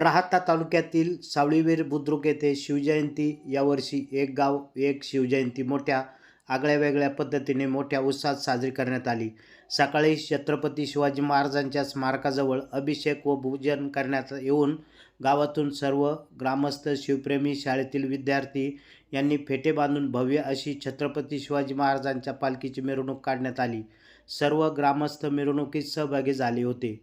राहता तालुक्यातील सावळीवीर बुद्रुक येथे शिवजयंती यावर्षी एक गाव एक शिवजयंती मोठ्या आगळ्या वेगळ्या पद्धतीने मोठ्या उत्साहात साजरी करण्यात आली. सकाळी छत्रपती शिवाजी महाराजांच्या स्मारकाजवळ अभिषेक व भोजन करण्यात येऊन गावातून सर्व ग्रामस्थ शिवप्रेमी शाळेतील विद्यार्थी यांनी फेटे बांधून भव्य अशी छत्रपती शिवाजी महाराजांच्या पालखीची मिरवणूक काढण्यात आली. सर्व ग्रामस्थ मिरवणुकीत सहभागी झाले होते.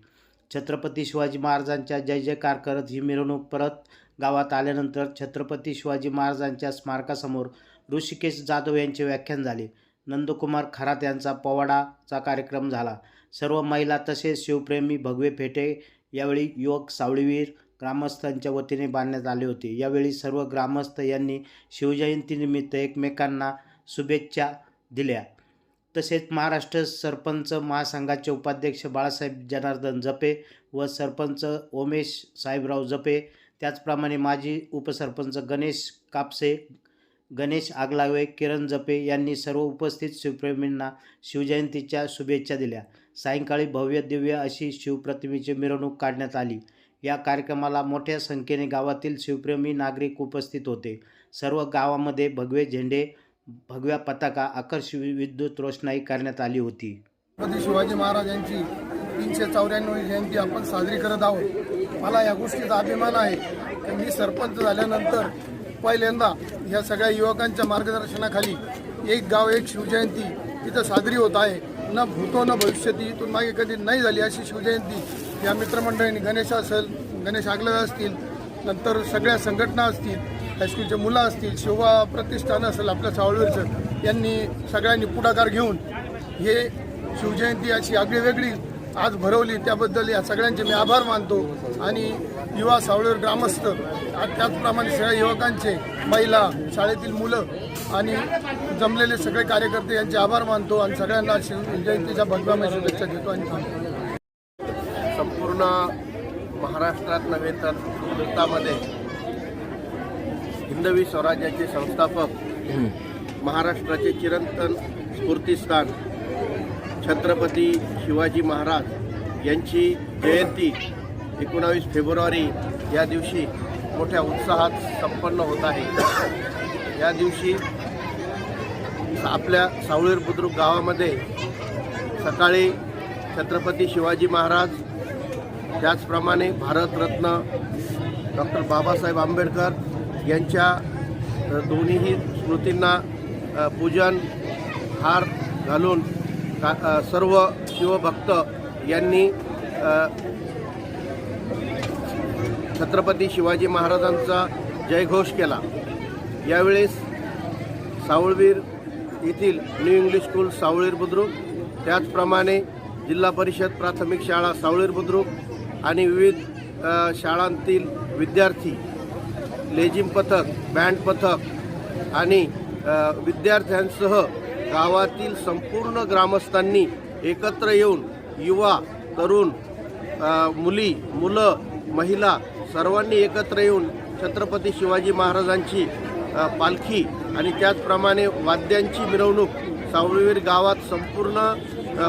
छत्रपती शिवाजी महाराजांच्या जय जयकार करत ही मिरवणूक परत गावात आल्यानंतर छत्रपती शिवाजी महाराजांच्या स्मारकासमोर ऋषिकेश जाधव यांचे व्याख्यान झाले. नंदकुमार खरात यांचा पोवाडाचा कार्यक्रम झाला. सर्व महिला तसेच शिवप्रेमी भगवे फेटे यावेळी युवक सावळीवीर ग्रामस्थांच्या वतीने बांधण्यात आले होते. यावेळी सर्व ग्रामस्थ यांनी शिवजयंतीनिमित्त एकमेकांना शुभेच्छा दिल्या. तसेच महाराष्ट्र सरपंच महासंघाचे उपाध्यक्ष बाळासाहेब जनार्दन जपे व सरपंच ओमेश साहेबराव जपे. त्याचप्रमाणे माजी उपसरपंच गणेश कापसे गणेश आगलावे किरण जपे यांनी सर्व उपस्थित शिवप्रेमींना शिवजयंतीच्या शुभेच्छा दिल्या. सायंकाळी भव्य दिव्य अशी शिवप्रतिमेची मिरवणूक काढण्यात आली. या कार्यक्रमाला मोठ्या संख्येने गावातील शिवप्रेमी नागरिक उपस्थित होते. सर्व गावामध्ये भगवे झेंडे भगव्या पताका आकर्षक विद्युत रोषणाई करण्यात आली होती. छत्रपती शिवाजी महाराजांची तीनशे चौऱ्याण्णव जयंती आपण साजरी करत आहोत. मला या गोष्टीचा अभिमान आहे की मी सरपंच झाल्यानंतर पहिल्यांदा या सगळ्या युवकांच्या मार्गदर्शनाखाली एक गाव एक शिवजयंती इथं साजरी होत आहे. न भूतो न भविष्यती इथून मागे कधी नाही झाली अशी शिवजयंती. या मित्रमंडळींनी गणेश असेल गणेश आगलवे असतील नंतर सगळ्या संघटना असतील हायस्कूलचे मुलं असतील शिवा प्रतिष्ठान असेल आपल्या सावळवीरचं यांनी सगळ्यांनी पुढाकार घेऊन हे शिवजयंती अशी आगळी वेगळी आज भरवली. त्याबद्दल या सगळ्यांचे मी आभार मानतो. आणि युवा सावळेर ग्रामस्थ त्याचप्रमाणे सगळ्या युवकांचे महिला शाळेतील मुलं आणि जमलेले सगळे कार्यकर्ते यांचे आभार मानतो आणि सगळ्यांना शिवजयंतीच्या भगवान शुभेच्छा देतो आणि संपूर्ण महाराष्ट्रात नव्हे तर भारतामध्ये हिंदवी स्वराज्याचे संस्थापक महाराष्ट्राचे चिरंतन स्फूर्तिस्थान छत्रपती शिवाजी महाराज यांची जयंती एकोणावीस फेब्रुवारी या दिवशी मोठ्या उत्साहात संपन्न होत आहे. या दिवशी आपल्या सावळीर बुद्रुक गावामध्ये सकाळी छत्रपती शिवाजी महाराज त्याचप्रमाणे भारतरत्न डॉक्टर बाबासाहेब आंबेडकर यांच्या दोन्हीही स्मृतींना पूजन हार घालून का सर्व शिवभक्त यांनी छत्रपती शिवाजी महाराजांचा जयघोष केला. यावेळेस सावळवीर येथील न्यू इंग्लिश स्कूल सावळीर बुद्रुक त्याचप्रमाणे जिल्हा परिषद प्राथमिक शाळा सावळीर बुद्रुक आणि विविध शाळांतील विद्यार्थी लेझिम पथक बँड पथक आणि विद्यार्थ्यांसह गावातील संपूर्ण ग्रामस्थांनी एकत्र येऊन युवा तरुण मुली मुलं महिला सर्वांनी एकत्र येऊन छत्रपती शिवाजी महाराजांची पालखी आणि त्याचप्रमाणे वाद्यांची मिरवणूक सावळीवीर गावात संपूर्ण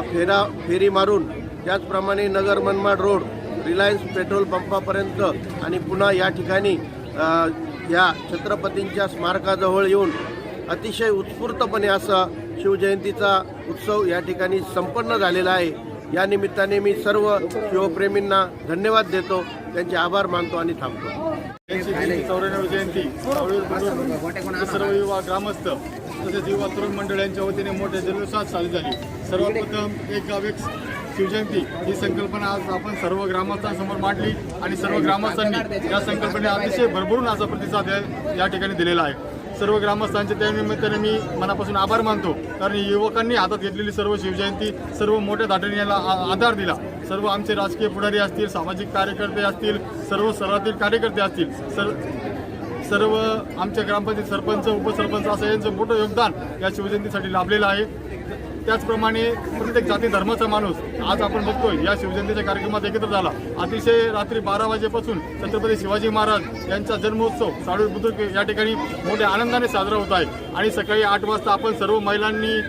फेरा फेरी मारून त्याचप्रमाणे Nagar Manmad road Reliance petrol पंपापर्यंत आणि पुन्हा या ठिकाणी या छत्रपतींच्या स्मारकाजवळ येऊन अतिशय उत्स्फूर्तपणे असा शिवजयंतीचा उत्सव या ठिकाणी संपन्न झालेला आहे. या निमित्ताने मी सर्व शिवप्रेमींना धन्यवाद देतो. त्यांचे आभार मानतो आणि थांबतो. चौऱ्याण्णव जयंती सर्व युवा ग्रामस्थ तसेच युवा तरुण मंडळ यांच्या वतीने मोठ्या जल्लोषात साजरी झाली. सर्वप्रथम एक शिवजयंती ही संकल्पना आज आपण सर्व ग्रामस्थांसमोर मांडली आणि सर्व ग्रामस्थांनी या संकल्पने अतिशय भरभरून असा प्रतिसाद या- ठिकाणी दिलेला आहे. सर्व ग्रामस्थांचे त्या निमित्ताने मी मनापासून आभार मानतो. कारण युवकांनी हातात घेतलेली सर्व शिवजयंती सर्व मोठ्या धाटणी याला आ- आधार दिला. सर्व आमचे राजकीय पुढारी असतील सामाजिक कार्यकर्ते असतील सर्व स्तरातील कार्यकर्ते असतील सर सर्व आमच्या ग्रामपंचायत सरपंच उपसरपंच असं यांचं मोठं योगदान या शिवजयंतीसाठी लाभलेलं आहे. त्याचप्रमाणे प्रत्येक जाती धर्माचा माणूस आज आपण बघतोय या शिवजयंतीच्या कार्यक्रमात एकत्र झाला. अतिशय रात्री बारा वाजेपासून छत्रपती शिवाजी महाराज यांचा जन्मोत्सव साडू बुद्रुक या ठिकाणी मोठ्या आनंदाने साजरा होत आहे. आणि सकाळी आठ वाजता आपण सर्व महिलांनी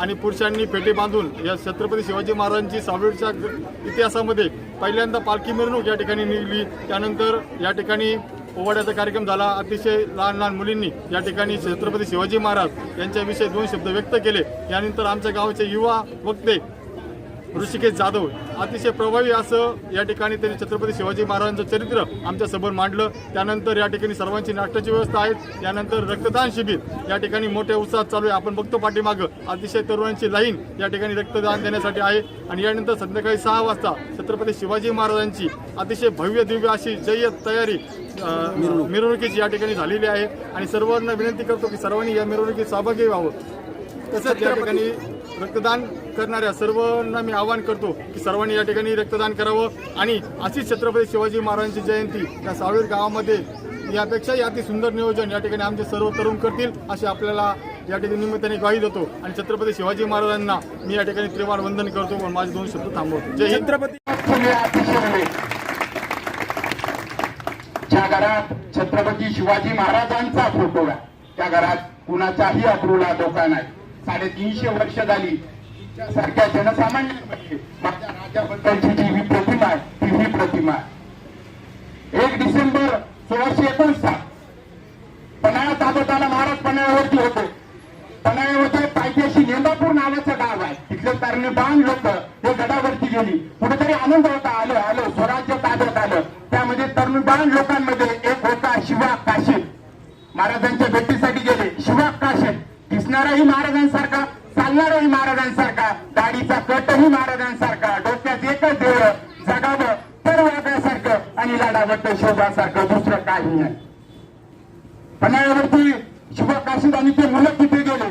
आणि पुरुषांनी फेटे बांधून या छत्रपती शिवाजी महाराजांची सावळीच्या इतिहासामध्ये पहिल्यांदा पालखी मिरवणूक या ठिकाणी निघली. त्यानंतर या ठिकाणी पोवाड्याचा कार्यक्रम झाला. अतिशय लहान लहान मुलींनी या ठिकाणी छत्रपती शिवाजी महाराज यांच्याविषयी दोन शब्द व्यक्त केले. यानंतर आमच्या गावाचे युवा वक्ते ऋषिकेश जाधव अतिशय प्रभावी असं या ठिकाणी त्यांनी छत्रपती शिवाजी महाराजांचं चरित्र आमच्यासमोर मांडलं. त्यानंतर या ठिकाणी सर्वांची नाट्याची व्यवस्था आहे. त्यानंतर रक्तदान शिबिर या ठिकाणी मोठ्या उत्साहात चालू आहे. आपण बघतो पाठीमागं अतिशय तरुणांची लाईन या ठिकाणी रक्तदान देण्यासाठी आहे. आणि यानंतर संध्याकाळी सहा वाजता छत्रपती शिवाजी महाराजांची अतिशय भव्य दिव्य अशी जय्यत तयारी मिरवणुकीची या ठिकाणी झालेली आहे आणि सर्वांना विनंती करतो की सर्वांनी या मिरवणुकीत सहभागी व्हावं. तसंच या ठिकाणी रक्तदान करणाऱ्या सर्वांना मी आवाहन करतो की सर्वांनी या ठिकाणी रक्तदान करावं आणि अशीच छत्रपती शिवाजी महाराजांची जयंती या सावळीर गावामध्ये यापेक्षाही अति सुंदर नियोजन या ठिकाणी आमचे सर्व तरुण करतील असे आपल्याला या ठिकाणी निमित्ताने ग्वाही देतो. आणि छत्रपती शिवाजी महाराजांना मी या ठिकाणी त्रिवार वंदन करतो व माझे दोन शब्द थांबवतो. जय अतिशय ज्या घरात छत्रपती शिवाजी महाराजांचा फोटो आहे. त्या घरात कुणाचाही अब्रूला धोका नाही. साडेतीनशे वर्ष झाली. सारख्या जनसामान्यांमध्ये माझ्या राजाबद्दलची जी ही प्रतिमा आहे ती ही प्रतिमा आहे. एक डिसेंबर सोळाशे एकोणसाठ पन्हाळा ताबताला महाराज पन्हाळ्यावरती होते. पन्हाळ्यामध्ये पायथ्याशी नेंदापूर नावाचं गाव आहे. तिथले बाण लोक हे गडावरती गेली. कुठेतरी आनंद होता. आलो आलो. स्वराज्य त्यामध्ये तरुणबाण लोकांमध्ये एक होता शिवा काशीद महाराजांच्या भेटीसाठी गेले. शिवा काशीद दिसणाराही महाराजांसारखा चालणाराही महाराजांसारखा दाढीचा कटही महाराजांसारखा डोक्यात एकच देव जगावं तर वागासारखं आणि लाडावट शोभासारखं दुसरं काही नाही. पन्हाळ्यावरती शिवा काशीद आणि ते मुलं तिथे गेले.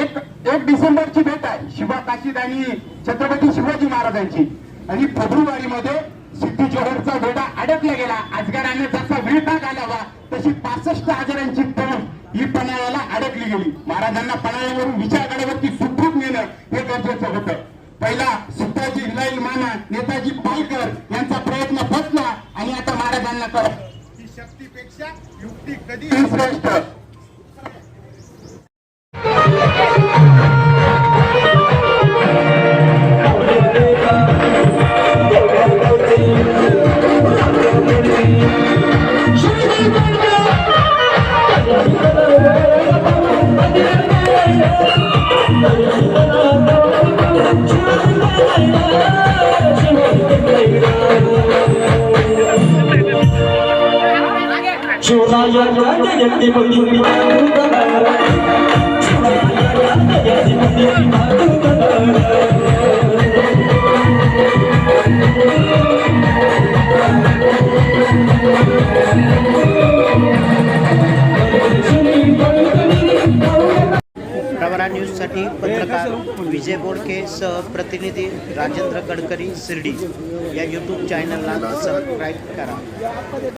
एक एक डिसेंबरची भेट आहे. शिवा काशीद आणि छत्रपती शिवाजी महाराजांची. आणि फेब्रुवारीमध्ये सिद्धी जोहरचा वेढा अडकला गेला. अजगराने जसा विळखा घालावा तशी पासष्ट हजारांची तरुण ही पन्हाळ्याला अडकली गेली. महाराजांना पन्हाळ्यावरून विचारगडावरती सुखरूप नेणं हे गरजेचं होतं. पहिला सिद्धाजी हिलाईल माना नेताजी पालकर यांचा प्रयत्न फसला आणि आता महाराजांना कळ शक्तीपेक्षा युक्ती कधी श्रेष्ठ. मंदिर प्रवरा न्यूजसाठी पत्रकार विजय बोडके सह प्रतिनिधी राजेंद्र गडकरी शिर्डी. या यूट्यूब चॅनलला सबस्क्राईब करा.